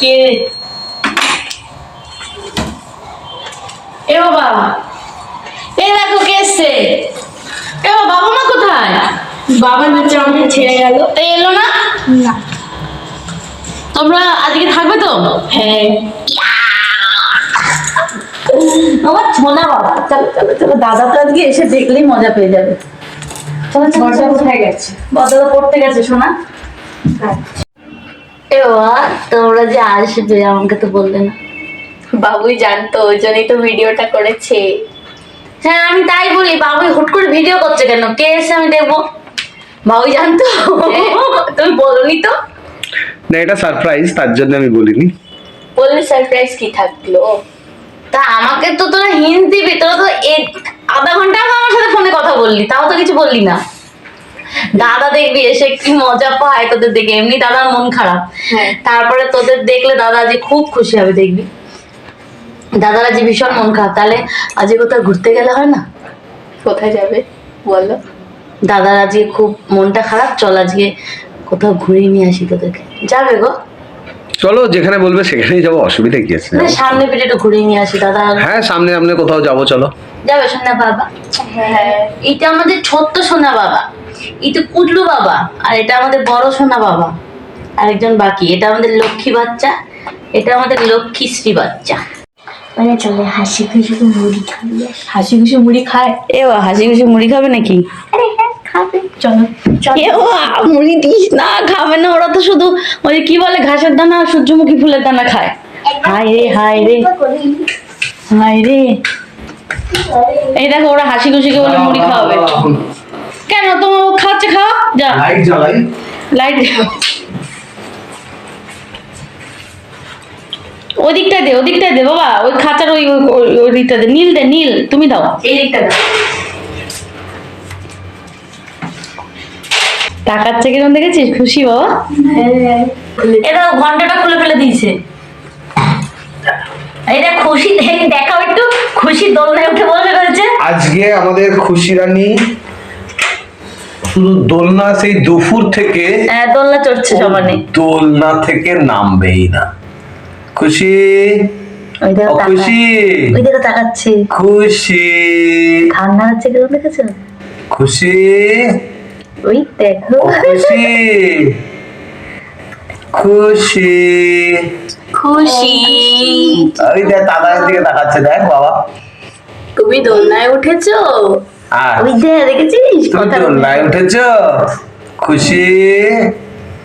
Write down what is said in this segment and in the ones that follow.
কে? এ বাবা। এ দেখো কে এসছে? এ বাবা মা কোথায়? বাবা হচ্ছে আমাকে ছেড়ে গেল। এলো না? না। তোমরা আজকে থাকবে তো? হ্যাঁ। আমার ছোনা বাবা চলো চলো চলো দাদা তো আজকে এসে দেখলেই মজা পেয়ে যাবে। চলো চলো কোথায় গেছে? বদলা পড়তে গেছে সোনা বাবা তোমরা যে আসবে আমাকে তো বললে না। বাবুই জানতো ওই জন্যই তো ভিডিওটা করেছে। হ্যাঁ আমি তাই বলি বাবুই হুট করে ভিডিও করছে কেন? কে এসে আমি দেখব? বাবুই জানতো? তুমি বলনি তো। না এটা সারপ্রাইজ তার জন্য আমি বলিনি। বললে সারপ্রাইজ কি থাকল? তা আমাকে তো তোরা হিন্ট দিবি তোরা তো আধা ঘণ্টা আমার সাথে ফোনে কথা বললি তাও তো কিছু বললি না। দাদা দেখবি এসে কি মজা পায় তোদের দেখে। এমনি দাদার মন খারাপ। হ্যাঁ। তারপরে তোদের দেখলে দাদা যে খুব খুশি হবে দেখবি। দাদারা যে ভীষণ মন খারাপ তাহলে আজকে কোথাও ঘুরতে গেলে হয় না? কোথায় যাবে? বলো। দাদার আজকে খুব মনটা খারাপ চল আজকে কোথাও ঘুরিয়ে নিয়ে আসি তোদেরকে। যাবে গো। চলো যেখানে বলবে সেখানেই যাব অসুবিধা কি আছে? সামনে পিঠে একটু ঘুরিয়ে নিয়ে আসি দাদা। হ্যাঁ সামনে সামনে কোথাও যাব চলো। যাবে সোনা বাবা। হ্যাঁ। এটা আমাদের ছোট্ট সোনা বাবা। এটা কুটলু বাবা আর এটা আমাদের বড় সোনা বাবা আরেকজন বাকি। এটা আমাদের লক্ষ্মী বাচ্চা এটা আমাদের লক্ষ্মী শ্রী বাচ্চা। মানে চলে হাসি খুশি করে মুড়ি খাবি হাসি খুশি মুড়ি খায়? এ হাসি খুশি মুড়ি খাবে নাকি? হ্যাঁ খাবে। চলো মুড়ি দিস না খাবে না। ওরা তো শুধু ওই কি বলে ঘাসের দানা সূর্যমুখী ফুলের দানা খায়। হাই রে হাই রে। হাই রে। এই দেখো ওরা হাসি খুশিকে বলে মুড়ি খাওয়াবে। কেন তো খাচ্ছে খাওয়া? যা। লাইট জ্বালাই। লাইট ওদিকটা দে ওদিকটা দে বাবা। ওই খাঁচার ওই ওই- ওই- ওই দিকটা দে। নীল দে নীল। তুমি দাও। এই দিকটা দাও। টাকাচ্ছে কিরম দেখেছিস? খুশি বাবা। হ্যাঁ এটা ঘন্টাটা খুলে ফেলে দিয়েছে। এটা খুশি দেখ- দেখাও একটু। খুশি দোলনায় উঠে বসে রয়েছে। আজকে আমাদের খুশি রানী শুধু দোলনা সেই দুপুর থেকে হ্যাঁ, দোলনা চড়ছে সমানে দোলনা থেকে নামবেই না। খুশি? খুশি? ওই তাকাচ্ছে। খুশি? ঠান্ডা হচ্ছে কিরম দেখেছ? খুশি? ওই দেখো। খুশি? খুশি? খুশি। ওই দেখ দাদার দিকে তাকাচ্ছে দেখ বাবা। তুমি দোলনায় উঠেছো? আর ওই দেখেছিস দোলনায় উঠেছ। খুশি?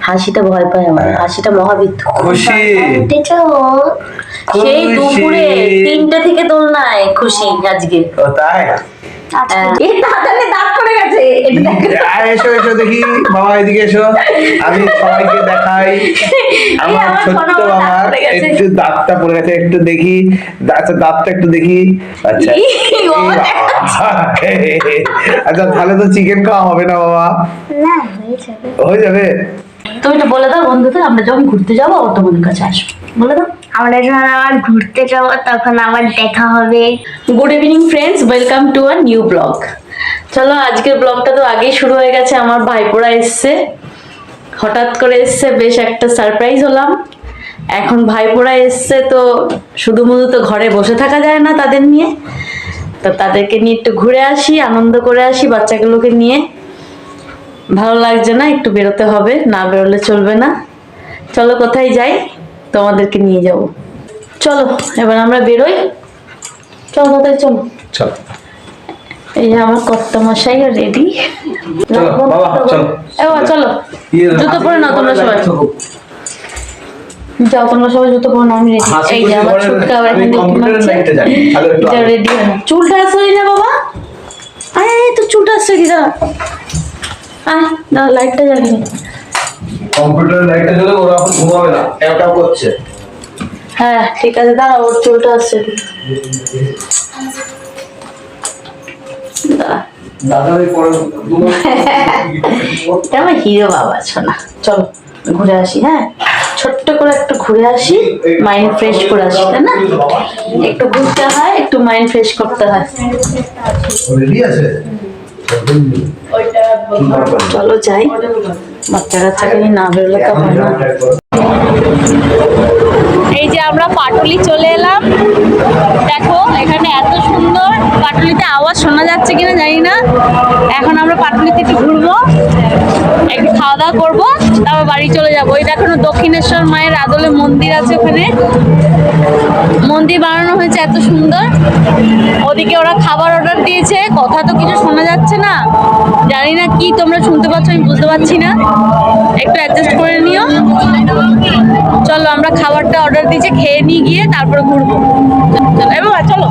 হাসিটা ভয় পায় আমার হাসিটা মহাবিত্ত। খুশি? উঠেছো? সেই দুপুরে তিনটে থেকে দোলনায় খুশি আজকে। ও তাই? হ্যাঁ। এই দাদানে দাঁত পড়ে গেছে। এটা দেখ। আর এসো এসো দেখি। বাবা এদিকে এসো। আমি সবাইকে দেখাই। আমার ছোট্ট বাবার। একটু দাঁতটা পড়ে গেছে একটু দেখি। আচ্ছা দাঁতটা একটু দেখি। আচ্ছা। আচ্ছা তাহলে তো চিকেন খাওয়া হবে না বাবা। না হয়ে যাবে। তুমি একটু বলে দাও বন্ধুদের আমরা যখন ঘুরতে যাব তোমাদের কাছে আসব। বলে দাও। আমরা যখন আবার ঘুরতে যাব তখন আবার দেখা হবে। Good evening friends welcome to our new blog চলো আজকের ব্লগটা তো আগেই শুরু হয়ে গেছে। আমার ভাইপোরা এসছে। হঠাৎ করে এসছে বেশ একটা সারপ্রাইজ হলাম। এখন ভাইপোরা এসছে তো শুধু মুধু তো ঘরে বসে থাকা যায় না তাদের নিয়ে। তো তাদেরকে নিয়ে একটু ঘুরে আসি আনন্দ করে আসি বাচ্চাগুলোকে নিয়ে। ভালো লাগছে না একটু বেরোতে হবে না বেরোলে চলবে না। চলো কোথায় যাই? তোমাদেরকে নিয়ে যাব। চলো এবার আমরা বেরোই। চলো কোথায় চলো। চলো। এই যে আমার কর্তা মশাই রেডি চলো। চলো। ইয়ে, জুতো পরে নাও তোমরা সবাই। যাও তোমরা সবাই জুতো পরে নাও আমি রেডি এই যে আমার ছুটকা আবার এখানে। রেডি হয় চুলটা আসলে না বাবা। আয়, তো চুলটা আসছে কি দাঁড়া। আয় লাইটটা জ্বালিয়ে নে। কম্পিউটারের লাইটটা জ্বলে ওরা এখন ঘুমাবে না করছে। হ্যাঁ ঠিক আছে দাঁড়া ওর চুলটা আসছে দাদা হিরো বাবা শোনা। চলো ঘুরে আসি হ্যাঁ? ছোট্ট করে একটু ঘুরে আসি মাইন্ড ফ্রেশ করে আসি তাই না? একটু ঘুরতে হয় একটু মাইন্ড ফ্রেশ করতে হয়। চলো যাই। বাচ্চা কাচ্চাকে নিয়ে না বেরোলে তো হয় না। এই যে আমরা পাটুলি চলে এলাম। দেখো, এখানে এত সুন্দর পাটুলিতে আওয়াজ শোনা যাচ্ছে কিনা জানি না। এখন আমরা পাটুলিতে একটু ঘুরবো, একটু খাওয়া দাওয়া করব, তারপর বাড়ি চলে যাব। ওই দেখো দক্ষিণেশ্বর মায়ের আদলে মন্দির আছে ওখানে। মন্দির বানানো হয়েছে এত সুন্দর। ওদিকে ওরা খাবার অর্ডার দিয়েছে, কথা তো কিছু শোনা যাচ্ছে না। জানি না কি তোমরা শুনতে পাচ্ছ, আমি বুঝতে পারছি না। একটু অ্যাডজাস্ট করে নিও। চলো, আমরা খাবারটা অর্ডার দিয়েছে খেয়ে নিয়ে গিয়ে তারপরে ঘুরবো। চলো এ চলো।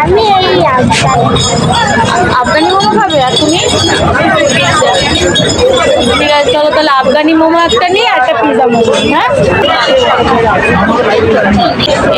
আমি এই আফগানি মোমো খাবে আর তুমি? ঠিক আছে চলো তাহলে আফগানি মোমো একটা আর একটা পিজা মোমো হ্যাঁ?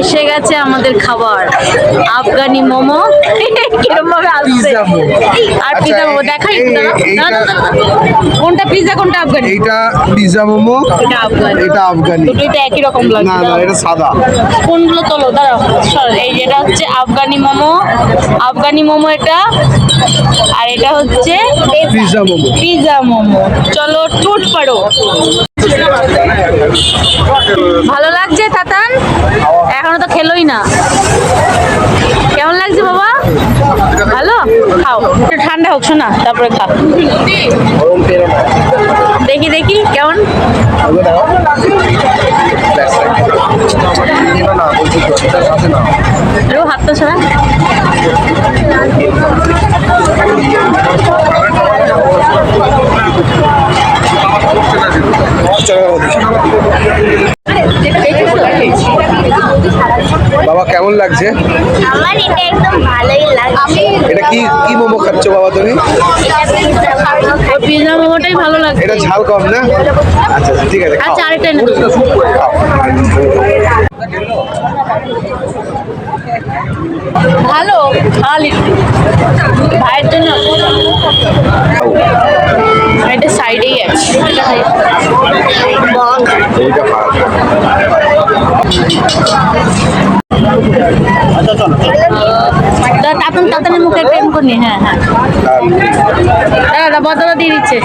এসে গেছে আমাদের খাবার। আফগানি মোমো। কিরম ভাবে আসছে আর আচ্ছা, পিজা মোমো এই- দেখাই। কোনটা পিজা কোনটা আফগানি? এইটা পিজা মোমো এটা আফগানি। এটা আফগানি। দুটোই একই রকম না লাগছে না দাঁড়াও। এটা সাদা। কোনগুলো তোলো? দাঁড়াও সর এই যেটা হচ্ছে আফগানি মোমো আফগানি মোমো এটা আর এটা হচ্ছে পিজা মোমো। পিজা মোমো। চলো টুট পারো ভালো লাগছে তাতান? এখনও তো খেলোই না। কেমন লাগছে বাবা? ভালো? খাও। একটু ঠান্ডা হোক শোনা তারপরে খাও দেখি দেখি কেমন? না ছাড়া? বাবা কেমন লাগছে? আমার এটা একদম ভালোই লাগছে। এটা কি কি মোমো খাচ্ছ বাবা তুমি? পিজা মোমোটাই ভালো লাগছে। এটা ঝাল কম না? আচ্ছা আচ্ছা, ঠিক আছে আচ্ছা আরেকটা। খাও। ভালো খালি ভাইয়ের জন্য এটা সাইডেই আছে এটা খাই এইটা খাও। তা তাতন তাতানের মুখে হ্যাঁ হ্যাঁ। দাদা দিয়ে দিচ্ছে।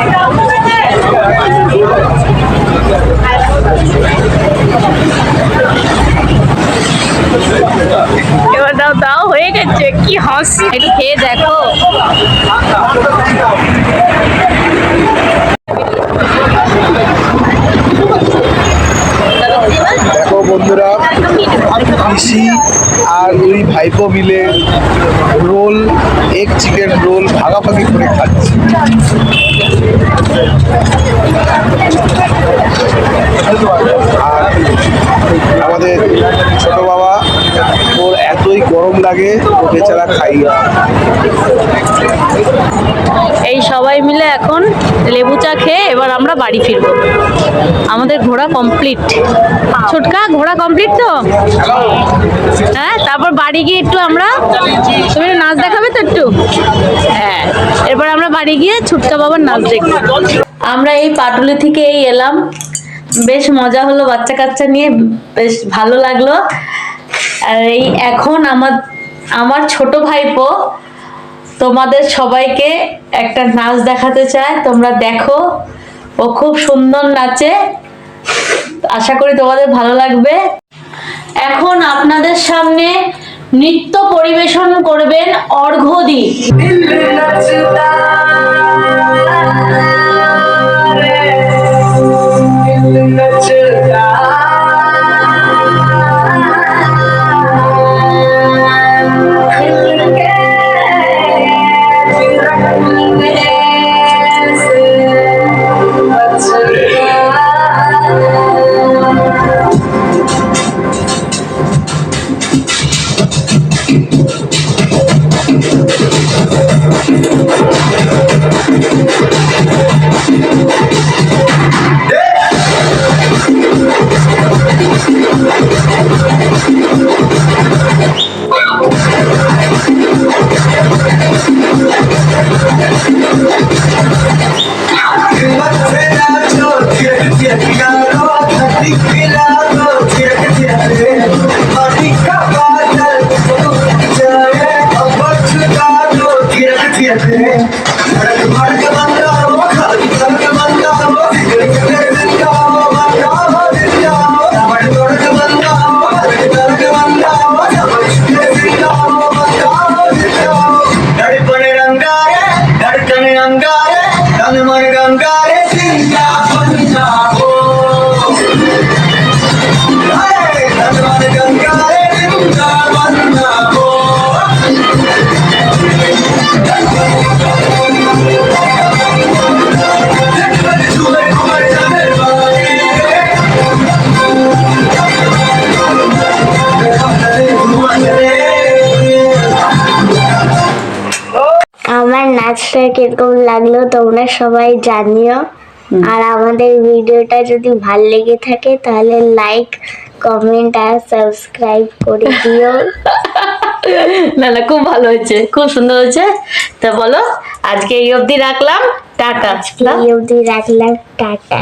এবার দাও দাও, হয়ে গেছে, কি হাসি। খেয়ে দেখো। দেখো বন্ধুরা, পিসি আর দুই ভাইপো মিলে রোল এক চিকেন রোল ভাগাভাগি করে খাচ্ছে। আর আমাদের ছোট বাবা ওর এতই গরম লাগে ও বেচারা খাই না। এই সবাই মিলে এখন লেবু চা খেয়ে এবার আমরা বাড়ি ফিরবো। আমাদের ঘোরা কমপ্লিট ছোটকা ঘোরা কমপ্লিট তো? হ্যাঁ তারপর বাড়ি গিয়ে একটু আমরা তুমি নাচ দেখাবে তো একটু? হ্যাঁ এরপর আমরা বাড়ি গিয়ে ছুটকা বাবার নাচ দেখব। আমরা এই পাটুলি থেকে এই এলাম। বেশ মজা হলো বাচ্চা কাচ্চা নিয়ে, বেশ ভালো লাগল। আর এই এখন আমার আমার ছোট ভাইপো তোমাদের সবাইকে একটা নাচ দেখাতে চায় তোমরা দেখো, ও খুব সুন্দর নাচে। আশা করি তোমাদের ভালো লাগবে। এখন আপনাদের সামনে নৃত্য পরিবেশন করবেন অর্ঘ্যদীপ भड़क भड़क নাচটা কীরকম লাগল তোমরা সবাই জানিও। আর আমাদের ভিডিওটা যদি ভালো লেগে থাকে তাহলে লাইক কমেন্ট আর সাবস্ক্রাইব করে দিও। না না খুব ভালো হয়েছে খুব সুন্দর হয়েছে। তা বলো আজকে এই অবধি রাখলাম টাটা। এই অবধি রাখলাম টাটা।